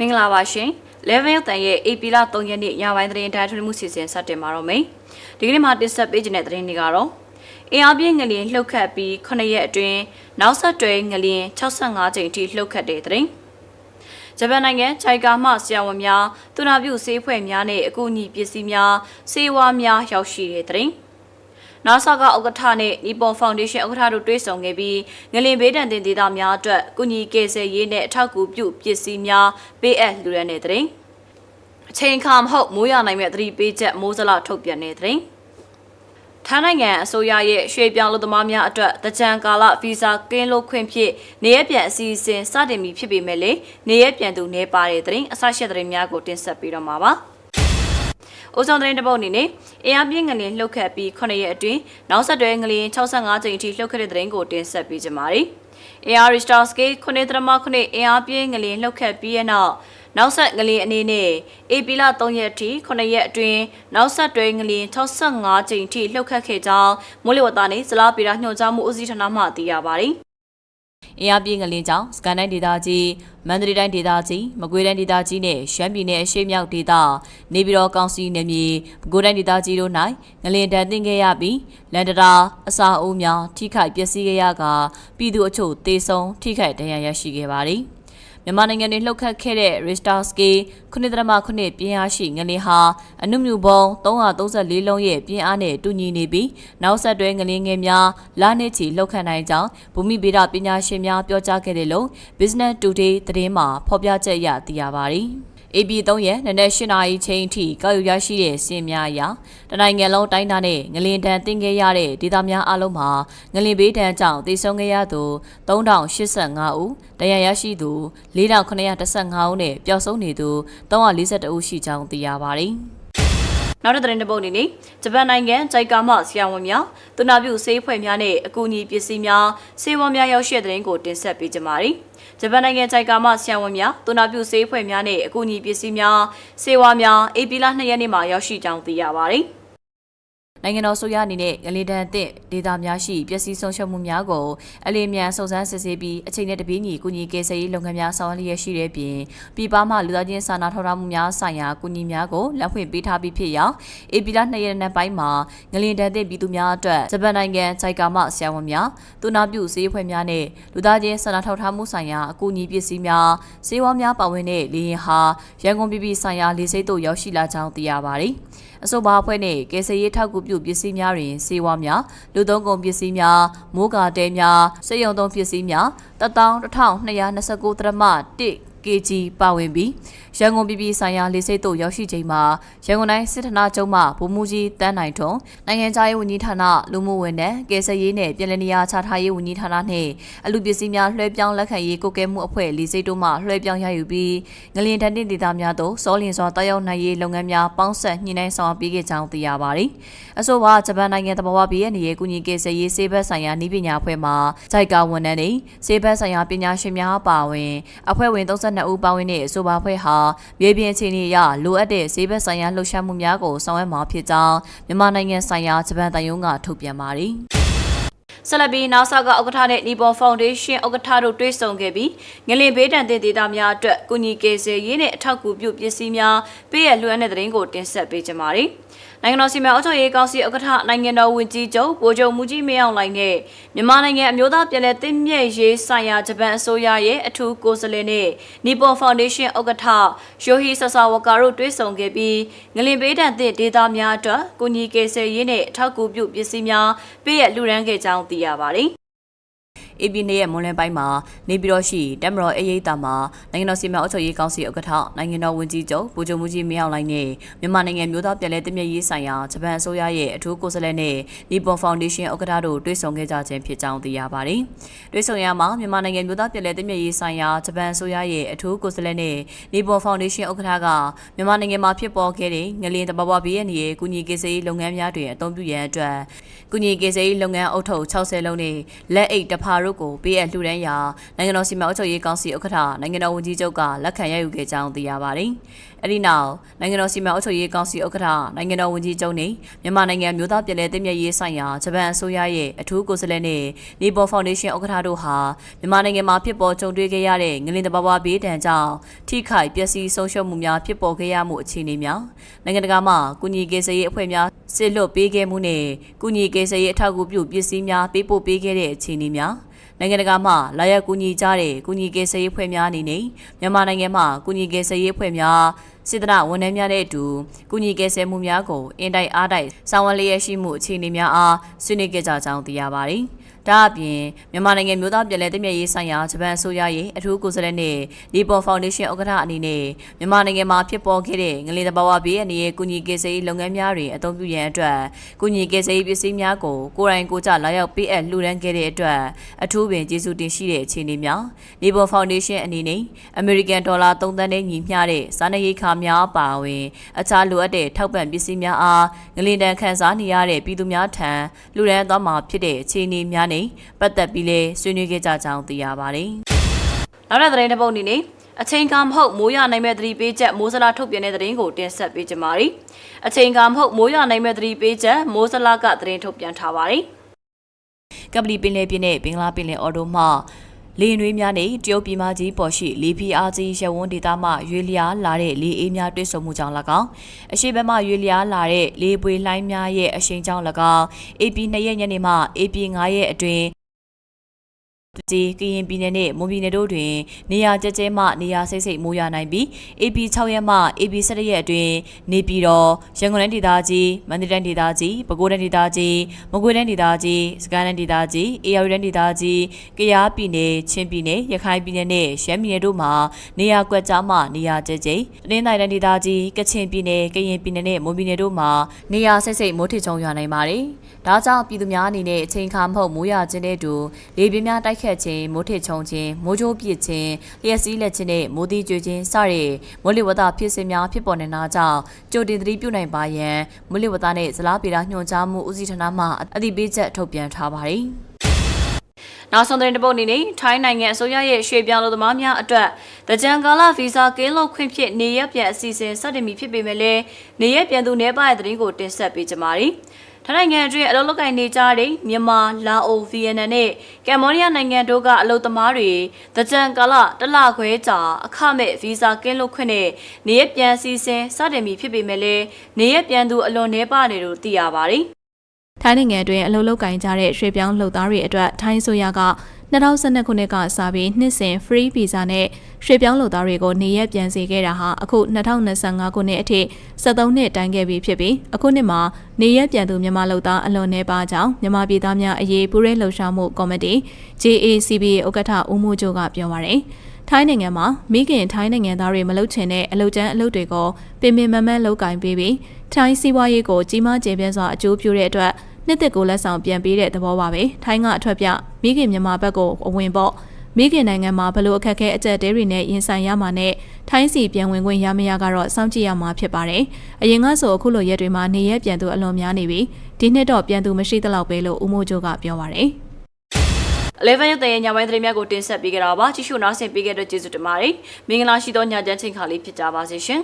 မင်္ဂလာပါရှင်။ Level ရုပ်တန်ရဲ့ AP လ3ရက်နေ့ညပိုင်းသတင်းတိုင်းထွန်းမှုစီစဉ်စတင်ပါတော့မယ်။ဒီကနေ့မှာတင်ဆက်ပေးခြင်းတဲ့သတင်းတွေကတော့အင်အားပြင်းငလျင်လှုပ်ခတ်ပြီး9ရက်အတွင်းနောက်ဆက်တွဲငလျင်65ကြိမ်ထိလှုပ်ခတ်တဲ့သတင်း။ဂျပန်နိုင်ငံခြိုက်ကာမှဆရာဝန်များသူနာပြုဆေးဖွဲ့များနဲ့အကူအညီပစ္စည်းများဆေးဝါးများရောက်ရှိတဲ့သတင်း။ NASA ကဥက္ကဋ္ဌနဲ့ Nippon Foundation ဥက္ကဋ္ဌတို့တွေ့ဆုံခဲ့ပြီးငလင်ဘေးဒဏ်တင်ဒေသများအတွက်ကုညီကယ်ဆယ်ရေးနဲ့အထောက်အကူပြုပစ္စည်းများပေးအပ်လှူဒါန်းတဲ့တဲ့။အချိန်အခါမဟုတ်မိုးရနိုင်မဲ့သတိပေးချက်မိုးစလထုတ်ပြန်တဲ့တဲ့။ထိုင်းနိုင်ငံအစိုးရရဲ့ရွှေပြောင်းလူသမားများအတွက်တကြံကာလဗီဇာကင်းလို့ခွင့်ဖြင့်နေရပြန်အစီအစဉ်စတင်ပြီဖြစ်ပေမဲ့လေနေရပြန်သူနေပါတဲ့တဲ့။အစရှိတဲ့များကိုတင်ဆက်ပေးတော့မှာပါ။ အိုဆောင်သတင်းတစ်ပုတ်အနေနဲ့အင်အားပြင်းငလျင်လှုပ်ခတ်ပြီး9ရက်အတွင်းနောက်ဆက်တွဲငလျင်65ကြိမ်အထိလှုပ်ခတ်တဲ့သတင်းကိုတင်ဆက်ပေးကြပါမယ်။ AR Richter scale 9.9အင်အားပြင်းငလျင်လှုပ်ခတ်ပြီးတဲ့နောက်နောက်ဆက်ငလျင်အနေနဲ့ AP လ3ရက်အထိ9ရက်အတွင်းနောက်ဆက်တွဲငလျင်65ကြိမ်အထိလှုပ်ခတ်ခဲ့ကြောင်းမိုးလေဝသနဲ့ဇလားပီရာညွှန်ကြားမှုဦးစီးဌာနမှသိရပါတယ်။ အင်အားပြင်းငလင်းကြောင့်စကန်တိုင်းဒေသကြီးမန္တလေးတိုင်းဒေသကြီးမကွေးတိုင်းဒေသကြီးနဲ့ရှမ်းပြည်နယ်အရှေ့မြောက်ဒေသနေပြည်တော်ကောင်စီနယ်မြေပဲခူးတိုင်းဒေသကြီးတို့၌ငလင်တန်တင်ခဲ့ရပြီးလန်ဒရာအစာအုပ်များထိခိုက်ပျက်စီးခဲ့ရကပြည်သူအချို့တေဆုံးထိခိုက်ဒဏ်ရာရရှိခဲ့ပါသည် မြန်မာနိုင်ငံတွင်လှုပ်ခတ်ခဲ့တဲ့ Richter scale 9.9ပြင်းအားရှိငလင်ဟာအနုမြူပုံ334လုံးရဲ့ပြင်းအားနဲ့တူညီနေပြီးနောက်ဆက်တွဲငလင်ငယ်များလာနေချီလှုပ်ခတ်နိုင်ကြောင်းဘူမိဗေဒပညာရှင်များပြောကြားခဲ့တယ်လို့ Business Today သတင်းမှာဖော်ပြချက်အရသိရပါတယ်။ AB 3ရက်နနက်၈နာရီချိန်ထိကောက်ယူရရှိတဲ့စင်များအရတနိုင်ငံလုံးတိုင်းသားနဲ့ငလင်တန်တင်ခဲ့ရတဲ့ဒေသများအလုံးမှာငလင်ဘေးဒဏ်ကြောင့်သေဆုံးခဲ့ရသူ3085ဦး၊တရားရရှိသူ4915ဦးနဲ့ပျောက်ဆုံးနေသူ342ဦးရှိကြောင်းသိရပါတယ်။ နောက်တဲ့သတင်းတစ်ပုဒ်အနေနဲ့ဂျပန်နိုင်ငံဂျိုက်ကာမှဆရာဝန်များသူနာပြုဆေးဖွဲ့များနဲ့အကူအညီပစ္စည်းများဆေးဝါးများရောက်ရှိတဲ့သတင်းကိုတင်ဆက်ပေးကြပါမယ်။ဂျပန်နိုင်ငံဂျိုက်ကာမှဆရာဝန်များသူနာပြုဆေးဖွဲ့များနဲ့အကူအညီပစ္စည်းများဆေးဝါးများအေပီလာ2ရက်နေ့မှာရောက်ရှိကြောင်းသိရပါတယ်။ နိုင်ငံတော်ဆိုရအနေနဲ့ငလီဒန်အသင့်ဒေတာများရှိပျက်စီးဆုံးရှုံးမှုများကိုအလေးမြန်စုံစမ်းစစ်ဆေးပြီးအချိန်နဲ့တပြေးညီကုညီကယ်ဆယ်ရေးလုပ်ငန်းများဆောင်ရွက်လျက်ရှိတဲ့ပြင်ပြည်ပမှလူသားချင်းစာနာထောက်ထားမှုများဆိုင်ရာကုညီများကိုလက်ဖွင့်ပေးထားပြီးဖြစ်ရာအေပီလာ2ရက်နေ့ပိုင်းမှာငလီဒန်အသင့်ပြည်သူများအတွက်ဂျပန်နိုင်ငံဂျိုက်ကာမှဆရာဝန်များသူနာပြုဆေးဖွဲ့များနဲ့လူသားချင်းစာနာထောက်ထားမှုဆိုင်ရာအကူအညီပစ္စည်းများဆေးဝါးများပါဝင်တဲ့လေယာဉ်ဟာရန်ကုန်ပြည်ပြည်ဆိုင်ရာလေဆိပ်သို့ရောက်ရှိလာကြောင်းသိရပါတယ်။အဆိုပါအဖွဲ့နဲ့ကယ်ဆယ်ရေးထောက်ကူပြုပစ္စည်းများတွင်စေဝါများလူသုံးကုန်ပစ္စည်းများမိုးကာတဲများစက်ရုံသုံးပစ္စည်းများ11229ဒရမ1 kg ပါဝင်ပြီးရန်ကုန်ပြည်ပြည်ဆိုင်ရာလေဆိပ်သို့ရောက်ရှိချိန်မှာရန်ကုန်တိုင်းစစ်ဌာနချုပ်မှဗိုလ်မှူးကြီးတန်းနိုင်ထွန်းနိုင်ငံခြားရေးဝန်ကြီးဌာနလူမှုဝန်ထမ်းကယ်ဆယ်ရေးနဲ့ပြည်내နေရာချထားရေးဝန်ကြီးဌာနနှင့်အလူပစ္စည်းများလွှဲပြောင်းလက်ခံရေးကိုကဲမှုအဖွဲ့လေဆိပ်တို့မှလွှဲပြောင်းရယူပြီးငလျင်တန်တင်ဒေသများသို့စောလင်စွာတောက်ရောက်နိုင်ရေးလုပ်ငန်းများပေါင်းဆက်ညှိနှိုင်းဆောင်ပေးခဲ့ကြောင်းသိရပါသည်။အဆိုပါဂျပန်နိုင်ငံတဘာဝပြည်ရဲ့နေရေးကူညီကယ်ဆယ်ရေးစေဘက်ဆိုင်ရာနည်းပညာအဖွဲ့မှဂျိုက်ကာဝန်ထမ်းတွေစေဘက်ဆိုင်ရာပညာရှင်များပါဝင်အဖွဲ့ဝင်32ဦးပါဝင်တဲ့အဆိုပါအဖွဲ့ဟာမြေပြင်အခြေအနေအရလိုအပ်တဲ့ဈေးဘက်ဆိုင်ရာလှုပ်ရှားမှုများကိုဆောင်ရွက်မှာဖြစ်ကြောင်းမြန်မာနိုင်ငံဆိုင်ရာဂျပန်တန်ယုံကထုတ်ပြန်ပါတယ် ဆလဘီနာဆာကဥက္ကဋ္ဌနဲ့ Nippon Foundation ဥက္ကဋ္ဌတို့တွေ့ဆုံခဲ့ပြီးငလင်ဘေးဒဏ်တင်ဒေသများအတွက်ကုညီကယ်ဆယ်ရေးနဲ့အထောက်အကူပြုပစ္စည်းများပေးရလွှမ်းတဲ့တဲ့ရင်ကိုတင်ဆက်ပေးကြပါမယ်။နိုင်ငံတော်စီမံအုပ်ချုပ်ရေးကောင်စီဥက္ကဋ္ဌနိုင်ငံတော်ဝန်ကြီးချုပ်ဗိုလ်ချုပ်မူကြီးမင်းအောင်လှိုင်နဲ့မြန်မာနိုင်ငံအမျိုးသားပြည်လဲသိမြဲရေးဆိုင်ရာဂျပန်အစိုးရရဲ့အထူးကိုယ်စားလှယ်နဲ့ Nippon Foundation ဥက္ကဋ္ဌယိုဟီဆာဆာဝကာတို့တွေ့ဆုံခဲ့ပြီးငလင်ပေးတန်သည့်ဒေသများအတွက်ကုညီကေဆယ်ရေးနဲ့အထောက်အကူပြုပစ္စည်းများပေးရလှူဒန်းခဲ့ကြောင်းသိရပါတယ်။ AB နေ့ရဲ့မွန်လယ်ပိုင်းမှာနေပြည်တော်ရှိတက်မတော်အရေးတာမှာနိုင်ငံတော်စီမံအုပ်ချုပ်ရေးကောင်စီဥက္ကဋ္ဌနိုင်ငံတော်ဝန်ကြီးချုပ်ဗိုလ်ချုပ်မှုကြီးမင်းအောင်လှိုင်နဲ့မြန်မာနိုင်ငံမျိုးသားပြည်လဲတည်မြဲရေးဆိုင်ရာဂျပန်အစိုးရရဲ့အထူးကိုယ်စားလှယ်နဲ့ Nippon Foundation ဥက္ကဋ္ဌတို့တွေ့ဆုံခဲ့ကြခြင်းဖြစ်ကြောင်းသိရပါတယ်။တွေ့ဆုံရမှာမြန်မာနိုင်ငံမျိုးသားပြည်လဲတည်မြဲရေးဆိုင်ရာဂျပန်အစိုးရရဲ့အထူးကိုယ်စားလှယ်နဲ့ Nippon Foundation ဥက္ကဋ္ဌကမြန်မာနိုင်ငံမှာဖြစ်ပေါ်ခဲ့တဲ့ငလျင်တဘာဝဘေးရန်ရဲ့ကုညီကေစေးလုပ်ငန်းများတွင်အသုံးပြုရန်အတွက်ကုညီကေစေးလုပ်ငန်းအုပ်ထုပ်60လုံးနဲ့လက်အိတ်တဖာတို့တို့ကိုပေးအပ်လှူဒန်းရာနိုင်ငံတော်စီမံအုပ်ချုပ်ရေးကောင်စီဥက္ကဋ္ဌနိုင်ငံတော်ဝန်ကြီးချုပ်ကလက်ခံရယူခဲ့ကြောင်းသိရပါတယ်။အဲဒီနောက်နိုင်ငံတော်စီမံအုပ်ချုပ်ရေးကောင်စီဥက္ကဋ္ဌနိုင်ငံတော်ဝန်ကြီးချုပ်နဲ့မြန်မာနိုင်ငံမျိုးသားပြည်လဲသိမြတ်ရေးဆိုင်ရာဂျပန်အစိုးရရဲ့အထူးကိုယ်စားလှယ်နဲ့နေပေါ်ဖောင်ဒေးရှင်းဥက္ကဋ္ဌတို့ဟာမြန်မာနိုင်ငံမှာဖြစ်ပေါ်ကြုံတွေ့ခဲ့ရတဲ့ငလင်တဘာဝဘေးဒဏ်ကြောင့်ထိခိုက်ပျက်စီးဆုံးရှုံးမှုများဖြစ်ပေါ်ခဲ့ရမှုအခြေအနေများနိုင်ငံတကာမှကုညီကေစရေးအဖွဲ့များစစ်လွတ်ပေးခဲ့မှုနဲ့ကုညီကေစရေးအထောက်အကူပြုပစ္စည်းများပေးပို့ပေးခဲ့တဲ့အခြေအနေများ နိုင်ငံတကာမှလာရောက်ကူညီကြတဲ့ကူညီကေစရေးဖွဲ့များအနေနဲ့မြန်မာနိုင်ငံမှာကူညီကေစရေးဖွဲ့များစေတနာဝန်ထမ်းများတဲ့အတူကူညီကယ်ဆယ်မှုများကိုအင်တိုက်အားတိုက်ဆောင်ရွက်လျက်ရှိမှုအခြေအနေများအားဆွေးနွေးခဲ့ကြကြောင်းသိရပါတယ်။ ဒါအပြင်မြန်မာနိုင်ငံမျိုးသားပြည်လဲတည်မြဲရေးဆိုင်ရာဂျပန်အစိုးရရဲ့အထူးကိုယ်စားလှယ်နဲ့ဒီပေါ်ဖောင်ဒေးရှင်းဥက္ကဋ္ဌအနေနဲ့မြန်မာနိုင်ငံမှာဖြစ်ပေါ်ခဲ့တဲ့ငလင်တဘာဝဘေးအနေနဲ့ကုညီကယ်ဆယ်ရေးလုပ်ငန်းများတွင်အသုံးပြုရန်အတွက်ကုညီကယ်ဆယ်ရေးပစ္စည်းများကိုကိုယ်တိုင်ကိုယ်ကျလာရောက်ပေးအပ်လှူဒန်းခဲ့တဲ့အတွက်အထူးပင်ကျေးဇူးတင်ရှိတဲ့အခြေအနေများဒီပေါ်ဖောင်ဒေးရှင်းအနေနဲ့အမေရိကန်ဒေါ်လာ3သန်းနဲ့ညီမျှတဲ့စားနပ်ရိက္ခာများအပါအဝင်အခြားလိုအပ်တဲ့ထောက်ပံ့ပစ္စည်းများအားငလင်တန်ခန်းစားနေရတဲ့ပြည်သူများထံလှူဒန်းသွားမှာဖြစ်တဲ့အခြေအနေများနဲ့ပတ်သက်ပြီးလဲဆွေးနွေးခဲ့ကြကြောင်းသိရပါတယ်။နောက်တဲ့သတင်းတစ်ပုဒ်အနေနဲ့အချိန်ကမဟုတ်မိုးရနိုင်မဲ့သတိပေးချက်မိုးစလာထုတ်ပြန်တဲ့သတင်းကိုတင်ဆက်ပေးကြပါမယ်။အချိန်ကမဟုတ်မိုးရနိုင်မဲ့သတိပေးချက်မိုးစလာကသတင်းထုတ်ပြန်ထားပါတယ်။ကပလီပင်လယ်ပြင်နဲ့ဘင်္ဂလားပင်လယ်အော်တိုမှ လေနွေးများနဲ့တရုတ်ပြည်မကြီးပေါ်ရှိလေပီအားကြီးရဝန်းဒေသမှရွေလျားလာတဲ့လေအေးများတွဲဆုံမှုကြောင့်၎င်းအရှိဘက်မှရွေလျားလာတဲ့လေပွေလှိုင်းများရဲ့အရှိန်ကြောင့်၎င်း AP 2ရက်ညနေမှ AP 9ရက်အတွင်း ဒီကရင်ပြည်နယ်နဲ့မွန်ပြည်နယ်တို့တွင် နေရာကျကျဲမှနေရာစိတ်စိတ်မိုးရွာနိုင်ပြီး AP 6ရက်မှ AP 17ရက်အတွင်းနေပြည်တော်ရန်ကုန်တိုင်းဒေသကြီးမန္တလေးတိုင်းဒေသကြီးပဲခူးတိုင်းဒေသကြီးမကွေးတိုင်းဒေသကြီးစကိုင်းတိုင်းဒေသကြီးအေရဝတီတိုင်းဒေသကြီးကယားပြည်နယ်ချင်းပြည်နယ်ရခိုင်ပြည်နယ်နဲ့ရှမ်းပြည်နယ်တို့မှာနေရာကွက်ကြားမှနေရာကျကျဲတနင်္သာရီတိုင်းဒေသကြီးကချင်ပြည်နယ်ကရင်ပြည်နယ်နဲ့မွန်ပြည်နယ်တို့မှာနေရာစိတ်စိတ်မိုးထစ်ချုံရွာနိုင်ပါတယ်ဒါကြောင့်ပြည်သူများအနေနဲ့အချိန်ခါမဟုတ်မိုးရွာခြင်းတဲ့တူလေပြင်းများတိုက်ခတ်ခြင်းမိုးထစ်ချုံခြင်းမိုးကြိုးပစ်ခြင်းလျှက်စီးလက်ခြင်းနဲ့မိုးသီးကျွေခြင်းစတဲ့မိုးလေဝသဖြစ်စဉ်များဖြစ်ပေါ်နေတာကြောင့်ကြိုတင်သတိပြုနိုင်ပါရန်မိုးလေဝသနဲ့ဇလားပေတာညွှန်ကြားမှုဦးစီးဌာနမှအသိပေးချက်ထုတ်ပြန်ထားပါတယ်နောက်ဆုံးသတင်းတစ်ပုဒ်အနေနဲ့ထိုင်းနိုင်ငံအစိုးရရဲ့ရွှေပြောင်းလူသမားများအတွက်တကြံကာလဗီဇာကင်းလွတ်ခွင့်ဖြင့်နေရပြန်အစီအစဉ်စတင်ပြီဖြစ်ပေမဲ့လည်းနေရပြန်သူနေပါတဲ့သတင်းကိုတင်ဆက်ပေးကြပါမယ်။ ထိုင်းနိုင်ငံအတွင်းအလုပ်လုပ်ကိုင်နေကြတဲ့မြန်မာ၊လာအို၊ဗီယက်နမ်နဲ့ကမ္ဘောဒီးယားနိုင်ငံတို့ကအလုပ်သမားတွေတကြံကာလတလခွဲကြာအခမဲ့ဗီဇာကင်းလွတ်ခွင့်နဲ့နေရပြန်အစီအစဉ်စတင်ပြီဖြစ်ပေမဲ့လည်းနေရပြန်သူအလွန်နှဲပါနေလို့သိရပါတယ်။ထိုင်းနိုင်ငံအတွင်းအလုပ်လုပ်ကင်ကြတဲ့ရွှေပြောင်းလှုပ်သားတွေအတွက်ထိုင်းဆိုရက 2012ခုနှစ်ကစပြီးနှစ်စဉ် free visa နဲ့ရွှေပြောင်းလှုပ်သားတွေကိုနေရက်ပြန်စေခဲ့တာဟာအခု2025ခုနှစ်အထိ73နှစ်တိုင်ခဲ့ပြီဖြစ်ပြီးအခုနှစ်မှာနေရက်ပြန်သူမြန်မာလှုပ်သားအလွန်နှဲပါကြောင်းမြန်မာပြည်သားများအရေးပူးရဲလှုပ်ရှားမှုကော်မတီ JACBA ဥက္ကဋ္ဌဦးမိုးကျိုးကပြောပါရယ်ထိုင်းနိုင်ငံမှာမိခင်ထိုင်းနိုင်ငံသားတွေမလုပ်ချင်တဲ့အလုပ်ကျန်းအလုပ်တွေကိုပင်ပင်မမန်းလုပ်ကင်ပေးပြီးထိုင်းစီးပွားရေးကိုကြီးမားကျယ်ပြန့်စွာအကျိုးပြုတဲ့အတွက် နှစ်သက်ကိုလက်ဆောင်ပြန်ပေးတဲ့သဘောပါပဲထိုင်းကအထွက်ပြမိခင်မြန်မာဘက်ကိုအဝင်ပေါ့မိခင်နိုင်ငံမှာဘလို့အခက်အခဲအကျက်တဲတွေနဲ့ရင်ဆိုင်ရမှာနဲ့ထိုင်းစီပြန်ဝင်ခွင့်ရမရကတော့စောင့်ကြည့်ရမှာဖြစ်ပါတယ်အရင်ကဆိုအခုလိုရက်တွေမှာနေရက်ပြန်သူအလွန်များနေပြီဒီနှစ်တော့ပြန်သူမရှိသလောက်ပဲလို့ဦးမိုးချိုကပြောပါတယ်11ရက်တည်းညပိုင်းသတင်းများကိုတင်ဆက်ပေးကြတာပါကြည့်ရှုနားဆင်ပေးခဲ့တဲ့ကျေးဇူးတင်ပါတယ်မင်္ဂလာရှိသောညချမ်းချိန်ခါလေးဖြစ်ကြပါစေရှင်